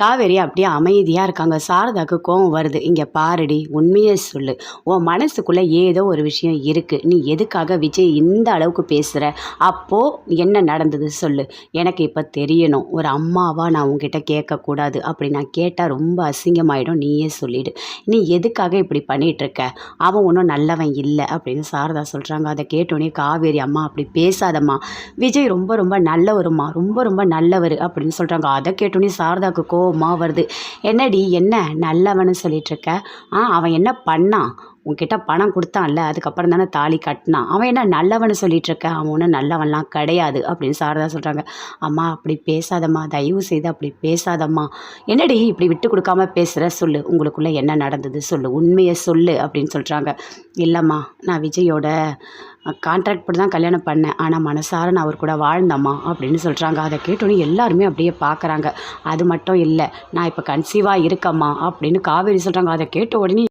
காவேரி அப்படியே அமைதியாக இருக்காங்க. சாரதாக்கு கோவம் வருது. இங்கே பாருடி உண்மையை சொல்லு. உன் மனசுக்குள்ளே ஏதோ ஒரு விஷயம் இருக்குது நீ எதுக்காக விஜய் இந்த அளவுக்கு பேசுகிற அப்போது என்ன நடந்தது சொல்லு. எனக்கு இப்போ தெரியணும். ஒரு அம்மாவாக நான் உங்ககிட்ட கேட்கக்கூடாது. அப்படி நான் கேட்டால் ரொம்ப அசிங்கமாயிடும். நீயே சொல்லிடு. நீ எதுக்காக இப்படி பண்ணிகிட்ருக்க அவன் ஒன்றும் நல்லவன் இல்லை. அப்படின்னு சாரதா சொல்கிறாங்க அதை கேட்டோன்னே காவேரி அம்மா அப்படி பேசாதம்மா. விஜய் ரொம்ப ரொம்ப நல்லவருமா ரொம்ப ரொம்ப நல்லவர். அப்படின்னு சொல்கிறாங்க அதை கேட்டோன்னே சாரதாக்கு கோவமாக வருது. என்னடி என்ன நல்லவன்னு சொல்லிட்டு இருக்க ஆ அவன் என்ன பண்ணான் உன்கிட்ட பணம் கொடுத்தான்ல அதுக்கப்புறம் தானே தாலி கட்டினான். அவன் என்ன நல்லவன்னு சொல்லிட்டு இருக்க அவன் ஒன்றும் நல்லவன்லாம் கிடையாது அப்படின்னு சாரதா சொல்கிறாங்க அம்மா அப்படி பேசாதம்மா. தயவு செய்து அப்படி பேசாதம்மா. என்னடி இப்படி விட்டு கொடுக்காம பேசுகிற சொல்லு. உங்களுக்குள்ளே என்ன நடந்தது? சொல்லு. உண்மையை சொல்லு அப்படின்னு சொல்கிறாங்க இல்லைம்மா நான் விஜயோட கான்ட்ராக்ட் படி தான் கல்யாணம் பண்ணேன். ஆனால் மனசார நான் அவர் கூட வாழ்ந்தம்மா அப்படின்னு சொல்கிறாங்க அதை கேட்டோன்னே எல்லாருமே அப்படியே பார்க்குறாங்க அது மட்டும் இல்லை நான் இப்போ கன்சீவாக இருக்கம்மா அப்படின்னு காவேரி சொல்கிறாங்க அதை கேட்ட உடனே